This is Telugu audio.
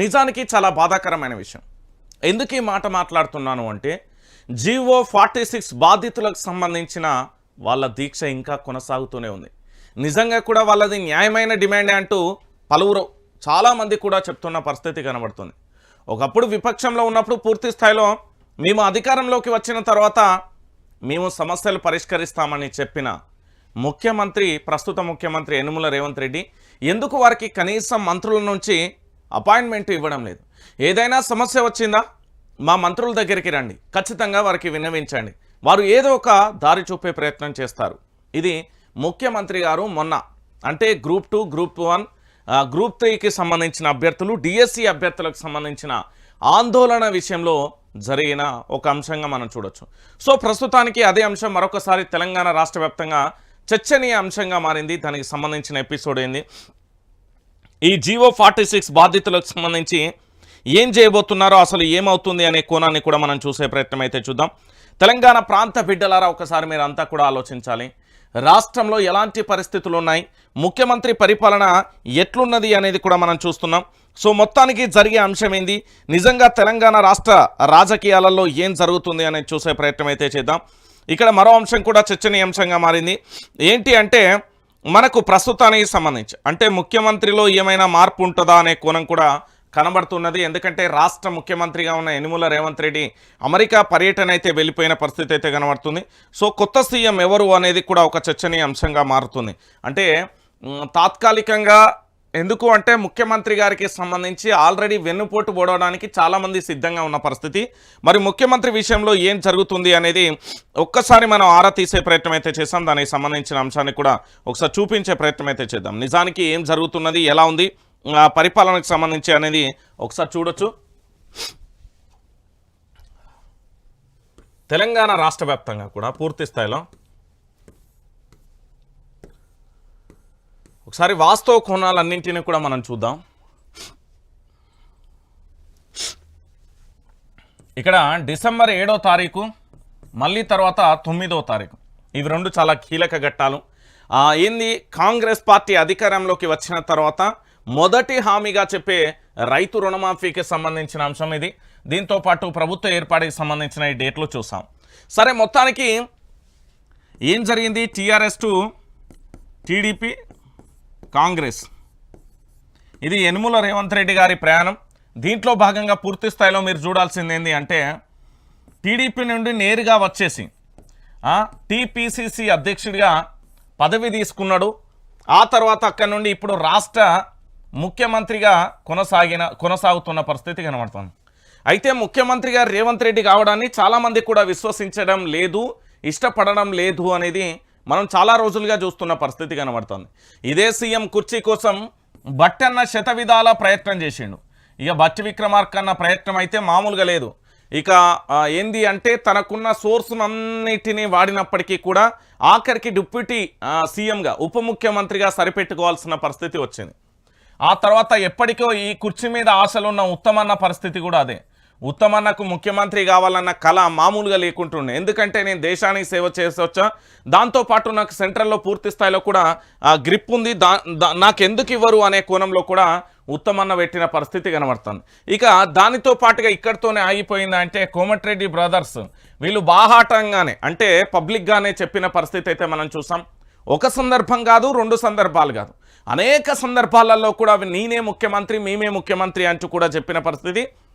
నిజానికి చాలా బాధాకరమైన విషయం. ఎందుకు ఈ మాట మాట్లాడుతున్నాను అంటే జీవో ఫార్టీ సిక్స్ బాధితులకు సంబంధించిన వాళ్ళ దీక్ష ఇంకా కొనసాగుతూనే ఉంది. నిజంగా కూడా వాళ్ళది న్యాయమైన డిమాండ్ అంటూ పలువురు చాలామంది కూడా చెప్తున్న పరిస్థితి కనబడుతుంది. ఒకప్పుడు విపక్షంలో ఉన్నప్పుడు పూర్తి స్థాయిలో మేము అధికారంలోకి వచ్చిన తర్వాత మేము సమస్యలు పరిష్కరిస్తామని చెప్పిన ముఖ్యమంత్రి ప్రస్తుత ముఖ్యమంత్రి యనుమల రేవంత్ రెడ్డి ఎందుకు వారికి కనీసం మంత్రుల నుంచి అపాయింట్మెంట్ ఇవ్వడం లేదు. ఏదైనా సమస్య వచ్చిందా? మా మంత్రుల దగ్గరికి రండి. ఖచ్చితంగా వారికి విన్నవించండి. వారు ఏదో ఒక దారి చూపే ప్రయత్నం చేస్తారు. ఇది ముఖ్యమంత్రి గారు మొన్న అంటే group two group one group త్రీకి సంబంధించిన అభ్యర్థులు డిఎస్సి అభ్యర్థులకు సంబంధించిన ఆందోళన విషయంలో జరిగిన ఒక అంశంగా మనం చూడొచ్చు. సో ప్రస్తుతానికి అదే అంశం మరొకసారి తెలంగాణ రాష్ట్ర చర్చనీయ అంశంగా మారింది. దానికి సంబంధించిన ఎపిసోడ్ ఏంది? ఈ జీవో ఫార్టీ సిక్స్ బాధితులకు సంబంధించి ఏం చేయబోతున్నారో అసలు ఏమవుతుంది అనే కోణాన్ని కూడా మనం చూసే ప్రయత్నం అయితే చూద్దాం. తెలంగాణ ప్రాంత బిడ్డలారా ఒకసారి మీరు అంతా కూడా ఆలోచించాలి. రాష్ట్రంలో ఎలాంటి పరిస్థితులు ఉన్నాయి? ముఖ్యమంత్రి పరిపాలన ఎట్లున్నది అనేది కూడా మనం చూస్తున్నాం. సో మొత్తానికి జరిగే అంశం ఏంది? నిజంగా తెలంగాణ రాష్ట్ర రాజకీయాలలో ఏం జరుగుతుంది అనేది చూసే ప్రయత్నం అయితే చేద్దాం. ఇక్కడ మరో అంశం కూడా చర్చనీయాంశంగా మారింది. ఏంటి అంటే మనకు ప్రస్తుతానికి సంబంధించి అంటే ముఖ్యమంత్రిలో ఏమైనా మార్పు ఉంటుందా అనే కోణం కూడా కనబడుతున్నది. ఎందుకంటే రాష్ట్ర ముఖ్యమంత్రిగా ఉన్న యనుమల రేవంత్ రెడ్డి అమెరికా పర్యటన అయితే వెళ్ళిపోయిన పరిస్థితి అయితే కనబడుతుంది. సో కొత్త సీఎం ఎవరు అనేది కూడా ఒక చర్చనీయ అంశంగా మారుతుంది. అంటే తాత్కాలికంగా ఎందుకు అంటే ముఖ్యమంత్రి గారికి సంబంధించి ఆల్రెడీ వెన్నుపోటు పోవడానికి చాలామంది సిద్ధంగా ఉన్న పరిస్థితి. మరి ముఖ్యమంత్రి విషయంలో ఏం జరుగుతుంది అనేది ఒక్కసారి మనం ఆరా తీసే ప్రయత్నం అయితే చేసాం దానికి సంబంధించిన అంశాన్ని కూడా ఒకసారి చూపించే ప్రయత్నం అయితే చేద్దాం. నిజానికి ఏం జరుగుతున్నది ఎలా ఉంది పరిపాలనకు సంబంధించి అనేది ఒకసారి చూడొచ్చు. తెలంగాణ రాష్ట్ర కూడా పూర్తి స్థాయిలో ఒకసారి వాస్తవ కోణాలన్నింటినీ కూడా మనం చూద్దాం. ఇక్కడ డిసెంబర్ ఏడో తారీఖు మళ్ళీ తర్వాత తొమ్మిదో తారీఖు. ఇవి రెండు చాలా కీలక ఘట్టాలు. ఏంది? కాంగ్రెస్ పార్టీ అధికారంలోకి వచ్చిన తర్వాత మొదటి హామీగా చెప్పే రైతు రుణమాఫీకి సంబంధించిన అంశం ఇది. దీంతో పాటు ప్రభుత్వ ఏర్పాటుకి సంబంధించిన ఈ డేట్లు చూసాం. సరే మొత్తానికి ఏం జరిగింది? TRS to TDP Congress. ఇది యనుమల రేవంత్ రెడ్డి గారి ప్రయాణం. దీంట్లో భాగంగా పూర్తి స్థాయిలో మీరు చూడాల్సింది ఏంటి అంటే టీడీపీ నుండి నేరుగా వచ్చేసి టీపీసీసీ అధ్యక్షుడిగా పదవి తీసుకున్నాడు. ఆ తర్వాత అక్కడి నుండి ఇప్పుడు రాష్ట్ర ముఖ్యమంత్రిగా కొనసాగిన కొనసాగుతున్న పరిస్థితి కనబడుతుంది. అయితే ముఖ్యమంత్రి రేవంత్ రెడ్డి కావడాన్ని చాలామంది కూడా విశ్వసించడం లేదు ఇష్టపడడం లేదు అనేది మనం చాలా రోజులుగా చూస్తున్న పరిస్థితి కనబడుతుంది. ఇదే సీఎం కుర్చీ కోసం బట్టన్న శత విధాల ప్రయత్నం చేసిండు. ఇక బట్టి విక్రమార్కన్న ప్రయత్నం అయితే మామూలుగా లేదు. ఇక ఏంది అంటే తనకున్న సోర్సునన్నిటినీ వాడినప్పటికీ కూడా ఆఖరికి డిప్యూటీ సీఎంగా ఉప ముఖ్యమంత్రిగా సరిపెట్టుకోవాల్సిన పరిస్థితి వచ్చింది. ఆ తర్వాత ఎప్పటికో ఈ కుర్చీ మీద ఆశలున్న ఉత్తమన్న పరిస్థితి కూడా అదే. ఉత్తమన్నకు ముఖ్యమంత్రి కావాలన్న కళ మామూలుగా లేకుంటుండే. ఎందుకంటే నేను దేశానికి సేవ చేసొచ్చా దాంతోపాటు నాకు సెంట్రల్లో పూర్తి స్థాయిలో కూడా గ్రిప్ ఉంది. దా దా- నాకు ఎందుకు ఇవ్వరు అనే కోణంలో కూడా ఉత్తమన్న పెట్టిన పరిస్థితి కనబడుతుంది. ఇక దానితో పాటుగా ఇక్కడితోనే ఆగిపోయింది అంటే కోమటిరెడ్డి బ్రదర్స్. వీళ్ళు బాహాటంగానే అంటే పబ్లిక్గానే చెప్పిన పరిస్థితి అయితే మనం చూసాం. ఒక సందర్భం కాదు రెండు సందర్భాలు కాదు. అనేక సందర్భాలలో కూడా నేనే ముఖ్యమంత్రి మేమే ముఖ్యమంత్రి అంటూ కూడా చెప్పిన పరిస్థితి.